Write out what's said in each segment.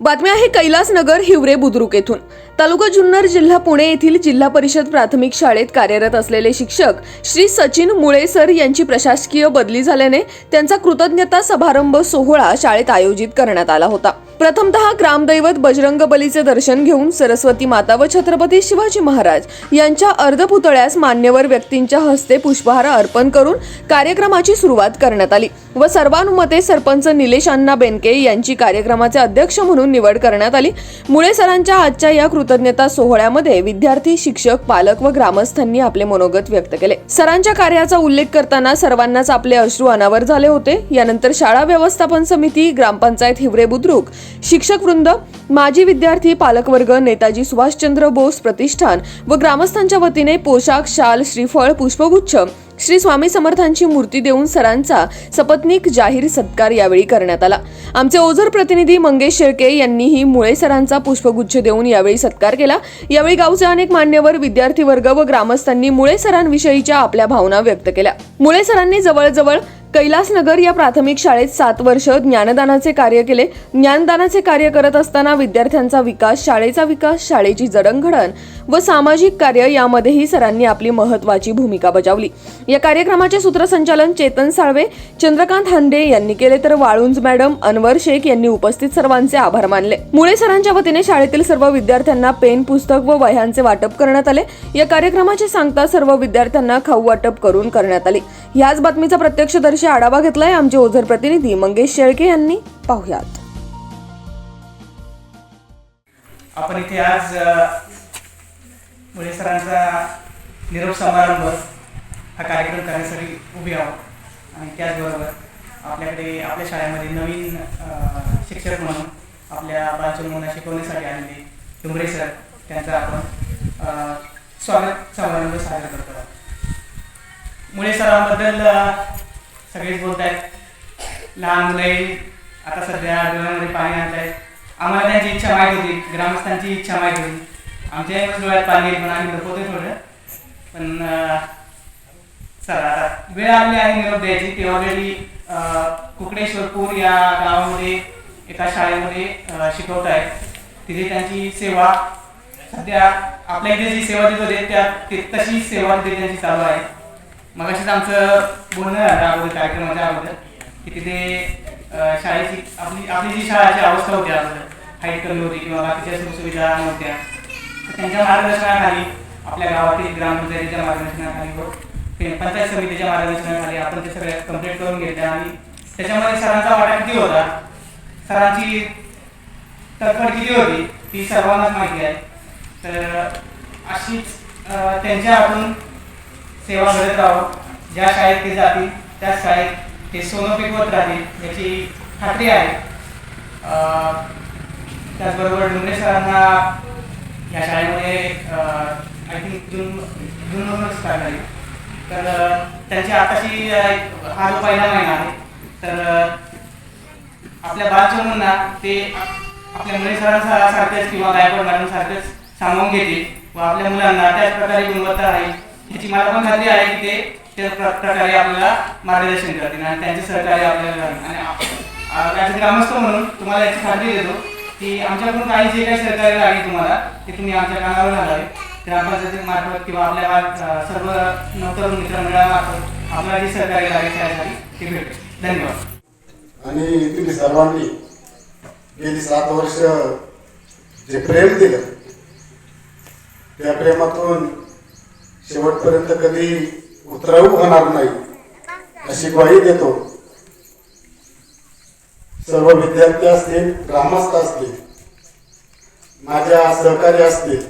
बातमी आहे कैलासनगर हिवरे बुद्रुक येथून. तालुका जुन्नर जिल्हा पुणे येथील जिल्हा परिषद प्राथमिक शाळेत कार्यरत असलेले शिक्षक श्री सचिन मुळेसर यांची प्रशासकीय बदली झाल्याने त्यांचा कृतज्ञता समारंभ सोहळा शाळेत आयोजित करण्यात आला होता. प्रथमतः ग्रामदैवत बजरंग बलीचे दर्शन घेऊन सरस्वती माता व छत्रपती शिवाजी महाराज यांच्या अर्धपुतळ्यास मान्यवर व्यक्तींच्या हस्ते पुष्पहार अर्पण करून कार्यक्रमाची सुरुवात करण्यात आली व सर्वानुमते सरपंच निलेश अण्णा बेनके यांची कार्यक्रमाचे अध्यक्ष म्हणून निवड करण्यात आली. मुळे सरांच्या आजच्या या कृतज्ञता सोहळ्यामध्ये विद्यार्थी शिक्षक पालक व ग्रामस्थांनी आपले मनोगत व्यक्त केले. सरांच्या कार्याचा उल्लेख करताना सर्वांनाच आपले अश्रू अनावर झाले होते. यानंतर शाळा व्यवस्थापन समिती ग्रामपंचायत हिवरे बुद्रुक शिक्षक वृंद माजी विद्यार्थी पालकवर्ग नेताजी सुभाषचंद्र बोस प्रतिष्ठान व ग्रामस्थांच्या वतीने पोशाख शाल श्रीफळ पुष्पगुच्छ श्री स्वामी समर्थांची मूर्ती देऊन सरांचा सपत्नीक जाहीर सत्कार यावेळी करण्यात आला. आमचे ओझर प्रतिनिधी मंगेश शेळके यांनीही मुळे सरांचा पुष्पगुच्छ देऊन यावेळी सत्कार केला. यावेळी गावचे अनेक मान्यवर विद्यार्थी वर्ग व ग्रामस्थांनी मुळे सरांविषयीच्या आपल्या भावना व्यक्त केल्या. मुळे सरांनी जवळजवळ कैलासनगर या प्राथमिक शाळेत सात वर्ष ज्ञानदानाचे कार्य केले. ज्ञानदानाचे कार्य करत असताना विद्यार्थ्यांचा विकास शाळेचा विकास शाळेची जडणघडण व सामाजिक कार्य यामध्येही सरांनी आपली महत्वाची भूमिका बजावली. या कार्यक्रमाचे सूत्रसंचालन चेतन साळवे चंद्रकांत हंडे यांनी केले. तर वाळुंज मॅडम अनवर शेख यांनी उपस्थित सर्वांचे आभार मानले. मुळे सरांच्या वतीने शाळेतील सर्व विद्यार्थ्यांना पेन पुस्तक व वह्यांचे वाटप करण्यात आले. या कार्यक्रमाचे सांगता सर्व विद्यार्थ्यांना खाऊ वाटप करून करण्यात आले. ह्याच बातमीचा प्रत्यक्षदर्शी आढावा घेतलाय आमचे ओझर प्रतिनिधी मंगेश शेळके यांनी. पाहुयात. आपण इथे आज मुळे सरांचा निरोप समारंभ हा कार्यक्रम करण्यासाठी उभे आहोत. आणि त्याचबरोबर आपल्याकडे आपल्या शाळेमध्ये नवीन शिक्षक म्हणून आपल्या बालचमुलांना शिकवण्यासाठी आलेले डुंगरे सर त्यांचं आपण स्वागत समारंभ साजरा करतो आहोत. मुळे सरांबद्दल सगळेच बोलत आहेत लहान मुले आता सध्या डोळ्यामध्ये पाणी आणत आहेत आम्हाला त्यांची इच्छा माहीत होती. ग्रामस्थांची इच्छा माहीत होती. आमच्या डोळ्यात पाणी पण आम्ही लपवतोय थोडं. पण चला वेळ आली आहे निरोप द्यायची. ते ऑलरेडी कुकडेश्वरपूर या गावामध्ये एका शाळेमध्ये शिकवत आहेत तिथे त्यांची सेवा सध्या आपल्या इथे जी सेवा देत होते त्या ते- तशी सेवा तिथे त्यांची चालू आहे. मग अशीच आमचं बोलणं झालं अगोदर कार्यक्रमाच्या अगोदर की तिथे शाळेची आपली आपली जी शाळाची अवस्था होती अगोदर हाईट कमी होती किंवा बाकीच्या सुखसुविधा नव्हत्या त्यांच्या मार्गदर्शनाखाली आपल्या गावातील ग्रामपंचायतीच्या मार्गदर्शनाखाली व पंचायत समितीच्या मार्गदर्शनाखाली आपण ते सगळ्या कंप्लीट करून घेतलं आणि त्याच्यामध्ये सरांचा वाटा किती होता? सरांची तडफड किती होती? ती सर्वांनाच माहिती आहे. तर अशीच त्यांच्या आपण सेवा करत राहू. ज्या शाळेत ते जातील त्या शाळेत ते सोनं पिकवत राहतील याची खात्री आहे. त्याचबरोबर डुंगरे सरांना या शाळेमध्ये आय थिंक जून जूनमधूनच स्टार्ट झाली तर त्यांची आताची हा जो पहिला महिना आहे तर आपल्या बालचमुंना ते आपल्या मुली सरांसा किंवा गायकवाड मॅडम सारखेच सामावून घेतील व आपल्या मुलांना त्याच प्रकारे गुणवत्ता राहील ह्याची मला पण खात्री आहे की ते त्या प्रकारे आपल्याला मार्गदर्शन करतील आणि त्यांचे सहकार्य आपल्याला आणि याचे ग्रामस्थ म्हणून तुम्हाला याची खात्री देतो की आमच्याकडून काही जे काही सहकार्य लागेल तुम्हाला ते तुम्ही आमच्या कानावर घालावे. ग्रामपंचायती मार्फत किंवा आपल्या सर्व नवतरुण मित्रमंडळामार्फत आपल्याला जी सहकार्य लागेल त्यासाठी ते भेटेल. धन्यवाद. आणि तुम्ही सर्वांनी गेली सात वर्ष जे प्रेम दिलं त्या प्रेमातून शेवटपर्यंत कधी उतरावू होणार नाही अशी ग्वाही देतो. सर्व विद्यार्थी असतील ग्रामस्थ असतील माझ्या सहकारी असतील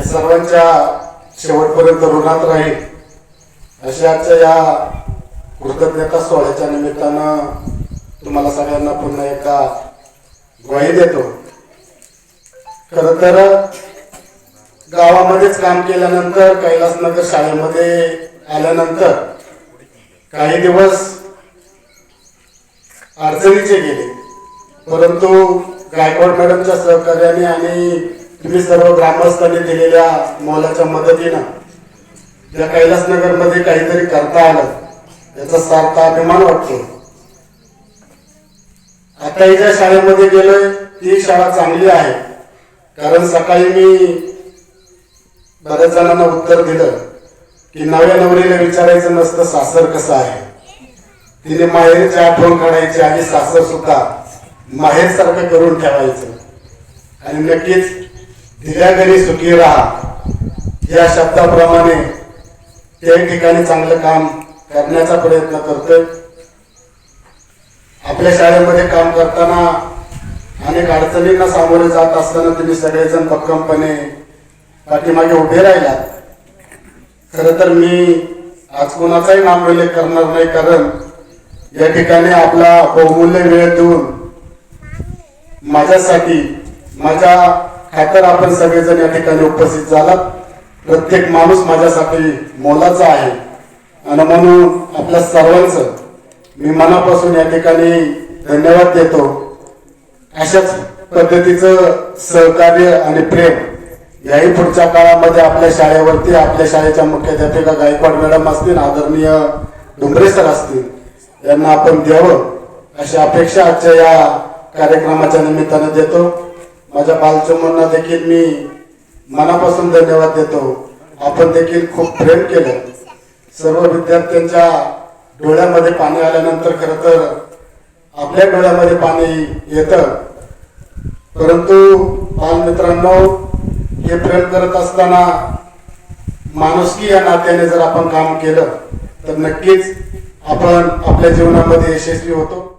या सर्वांच्या शेवटपर्यंत ऋणात राहील. अशा आजच्या या कृतज्ञता सोहळ्याच्या निमित्तानं तुम्हाला सगळ्यांना पुन्हा एकदा ग्वाही देतो. खर तर गावामध्येच काम केल्यानंतर कैलासनगर शाळेमध्ये आल्यानंतर काही दिवस अडचणीचे गेले. परंतु गायकवाड मॅडमच्या सहकार्याने आणि तुम्ही सर्व ग्रामस्थांनी दिलेल्या मोलाच्या मदतीनं या कैलासनगरमध्ये काहीतरी करता आलं याचा सार्थ अभिमान वाटतो. आताही ज्या शाळेमध्ये गेलोय ती शाळा चांगली आहे. कारण सकाळी मी बऱ्याच जणांना उत्तर दिलं की नव्या नवरीला विचारायचं नसतं सासर कसं आहे. तिने माहेरची आठवण काढायची आणि सासर सुद्धा माहेर सारखं करून ठेवायचं. आणि नक्कीच दिल्या घरी सुखी राहा. या शब्दाप्रमाणे त्या ठिकाणी चांगलं काम करण्याचा प्रयत्न करतोय. आपल्या शाळेमध्ये काम करताना अनेक अडचणींना सामोरे जात असताना तुम्ही सगळेजण भक्कमपणे पाठीमागे उभे राहिला खर तर मी आज कोणाचाही नाम उल्लेख करणार नाही कारण या ठिकाणी आपला बहुमूल्य वेळ देऊन माझ्यासाठी माझ्या हॅकर आपण सगळेजण या ठिकाणी उपस्थित झालात. प्रत्येक माणूस माझ्यासाठी मोलाचा आहे. आणि म्हणून आपल्या सर्वांचं मी मनापासून या ठिकाणी धन्यवाद देतो. अशाच पद्धतीचं सहकार्य आणि प्रेम याही पुढच्या काळामध्ये आपल्या शाळेवरती आपल्या शाळेच्या मुख्याध्यापिका गायकवाड मॅडम असतील आदरणीय डुंबरे सर असतील यांना आपण द्यावं अशी अपेक्षा आजच्या या कार्यक्रमाच्या निमित्तानं देतो. माझ्या बालचमूंना देखील मी मनापासून धन्यवाद देतो. आपण देखील खूप प्रेम केलं. सर्व विद्यार्थ्यांच्या डोळ्यामध्ये पाणी आल्यानंतर खरं तर आपल्या डोळ्यामध्ये पाणी येतं. परंतु बालमित्रांनो हे प्रेम करत असताना माणुसकी या नात्याने जर आपण काम केलं तर नक्कीच आपण आपल्या जीवनामध्ये यशस्वी होतो.